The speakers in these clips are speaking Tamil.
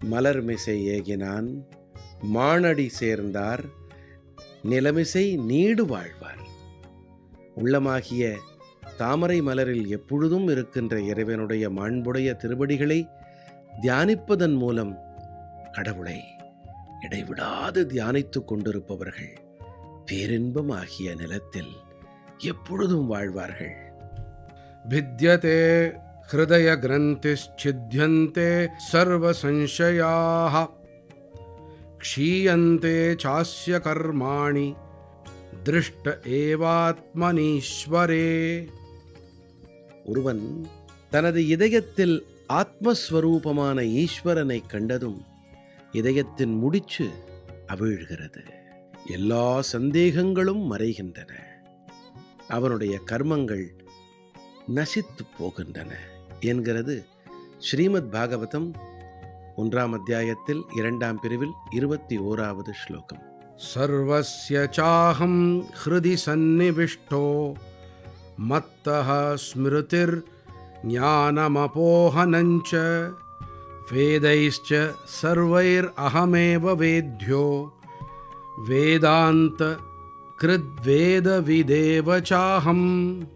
மலர்மிசை ஏகினான் மானடி சேர்ந்தார் நிலமிசை நீடு வாழ்வார் உள்ளமாகிய தாமரை மலரில் எப்பொழுதும் இருக்கின்ற இறைவனுடைய மாண்புடைய திருவடிகளை தியானிப்பதன் மூலம் கடவுளை இடைவிடாது தியானித்துக் கொண்டிருப்பவர்கள் பேரின்பம் ஆகிய நிலத்தில் எப்பொழுதும் வாழ்வார்கள் भिद्यते ஹிருதய கிரந்திச்சித்தியந்தே சர்வ சம்சயாக க்ஷீயந்தே சாஸ்ய கர்மாணி திருஷ்ட ஏவாத்மனீஸ்வரே ஒருவன் தனது இதயத்தில் ஆத்மஸ்வரூபமான ஈஸ்வரனை கண்டதும் இதயத்தின் முடிச்சு அவிழ்கிறது. எல்லா சந்தேகங்களும் மறைகின்றன. அவனுடைய கர்மங்கள் நசித்து போகின்றன. என்கிறது ஸ்ரீமத் பாகவதம் ஒன்றாம் அத்தியாயத்தில் இரண்டாம் பிரிவில் இருபத்தி ஓராவது ஸ்லோகம். சர்வசிய சாகம் ஹிருதி சந்நிவிஷ்டோ மத்தஹ ஸ்மிருதிர் ஞானமபோஹனஞ்ச வேதைஷ்ச சர்வைர் அகமேவ வேத்யோ வேதாந்த கிருத்வேத விதேவ சாகம்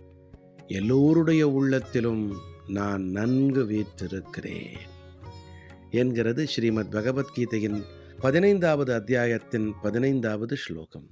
எல்லோருடைய உள்ளத்திலும் நான் நன்கு வீற்றிருக்கிறேன் என்கிறது ஸ்ரீமத் பகவத்கீதையின் பதினைந்தாவது அத்தியாயத்தின் பதினைந்தாவது ஸ்லோகம்.